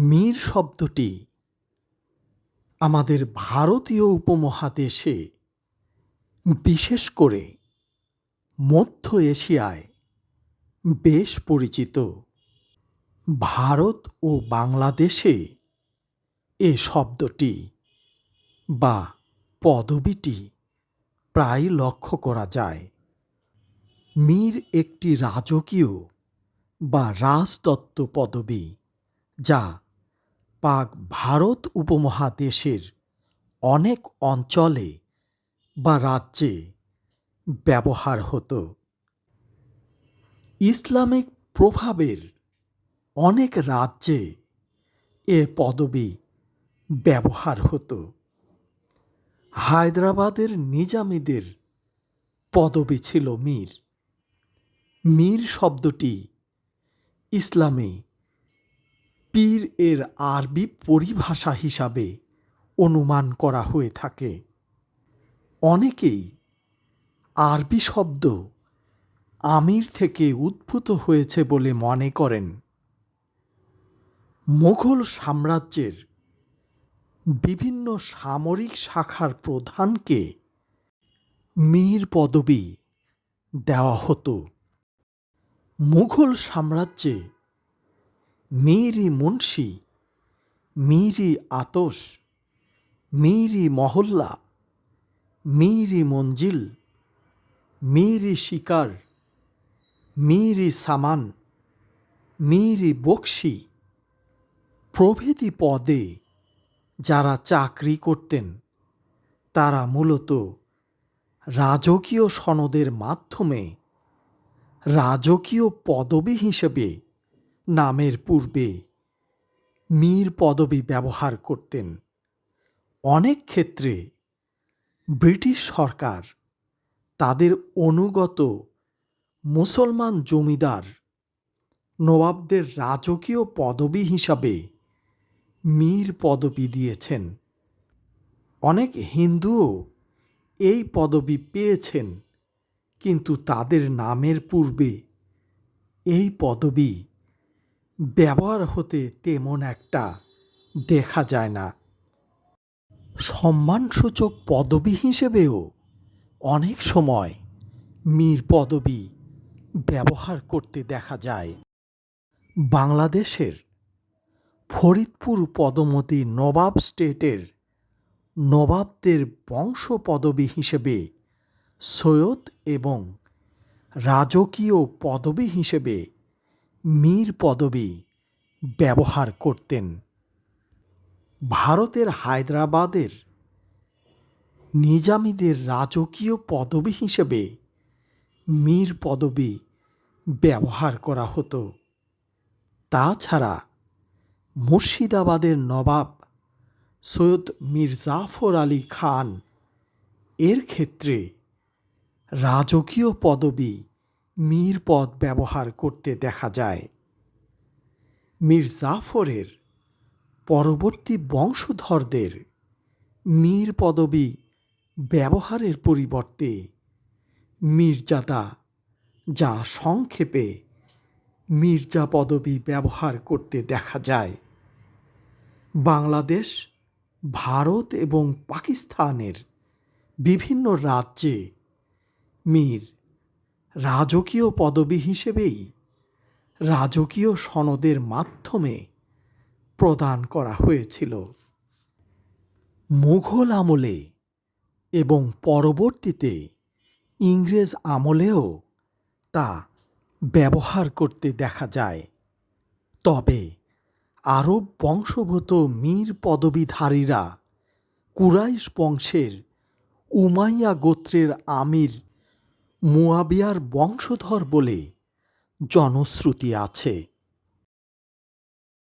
মীর শব্দটি আমাদের ভারতীয় উপমহাদেশে বিশেষ করে মধ্য এশিয়ায় বেশ পরিচিত। ভারত ও বাংলাদেশে এ শব্দটি বা পদবীটি প্রায় লক্ষ্য করা যায়। মীর একটি রাজকীয় বা রাজদত্ত পদবী যা পাক ভারত উপমহাদেশের অনেক অঞ্চলে বা রাজ্যে ব্যবহার হতো। ইসলামিক প্রভাবের অনেক রাজ্যে এ পদবী ব্যবহার হতো। হায়দ্রাবাদের নিজামীদের পদবী ছিল মীর। মীর শব্দটি ইসলামে পীর এর আরবি পরিভাষা হিসাবে অনুমান করা হয়ে থাকে। অনেকেই আরবি শব্দ আমির থেকে উদ্ভূত হয়েছে বলে মনে করেন। মুঘল সাম্রাজ্যের বিভিন্ন সামরিক শাখার প্রধানকে মীর পদবী দেওয়া হতো। মুঘল সাম্রাজ্যে মীরি মুন্সি, মীরি আতস, মীরি মহল্লা, মীরি মঞ্জিল, মীরি শিকার, মীরি সামান, মীরি বক্সি। প্রভৃতি পদে যারা চাকরি করতেন, তারা মূলত রাজকীয় সনদের মাধ্যমে রাজকীয় পদবী হিসেবে নামের পূর্বে মীর পদবী ব্যবহার করতেন। অনেক ক্ষেত্রে ব্রিটিশ সরকার তাদের অনুগত মুসলমান জমিদার নবাবদের রাজকীয় পদবী হিসাবে মীর পদবী দিয়েছেন। অনেক হিন্দুও এই পদবী পেয়েছেন, কিন্তু তাদের নামের পূর্বে এই পদবী ব্যবহার হতে তেমন একটা দেখা যায় না। সম্মানসূচক পদবী হিসেবেও অনেক সময় মীর পদবী ব্যবহার করতে দেখা যায়। বাংলাদেশের ফরিদপুর পদমতি নবাব স্টেটের নবাবদের বংশ পদবী হিসেবে সৈয়দ এবং রাজকীয় পদবী হিসেবে মীর পদবী ব্যবহার করতেন। ভারতের হায়দ্রাবাদের নিজামীদের রাজকীয় পদবী হিসেবে মীর পদবী ব্যবহার করা হতো। তাছাড়া মুর্শিদাবাদের নবাব সৈয়দ মীর জাফর আলী খান এর ক্ষেত্রে রাজকীয় পদবী মীর পদ ব্যবহার করতে দেখা যায়। মীর জাফরের পরবর্তী বংশধরদের মীর পদবী ব্যবহারের পরিবর্তে মির্জাদা যা সংক্ষেপে মির্জা পদবী ব্যবহার করতে দেখা যায়। বাংলাদেশ, ভারত এবং পাকিস্তানের বিভিন্ন রাজ্যে মীর রাজকীয় পদবী হিসেবেই রাজকীয় সনদের মাধ্যমে প্রদান করা হয়েছিল। মুঘল আমলে এবং পরবর্তীতে ইংরেজ আমলেও তা ব্যবহার করতে দেখা যায়। তবে আরব বংশভূত মীর পদবীধারীরা কুরাইশ বংশের উমাইয়া গোত্রের আমির মুয়াবিয়ার বংশধর বলে জনশ্রুতি আছে।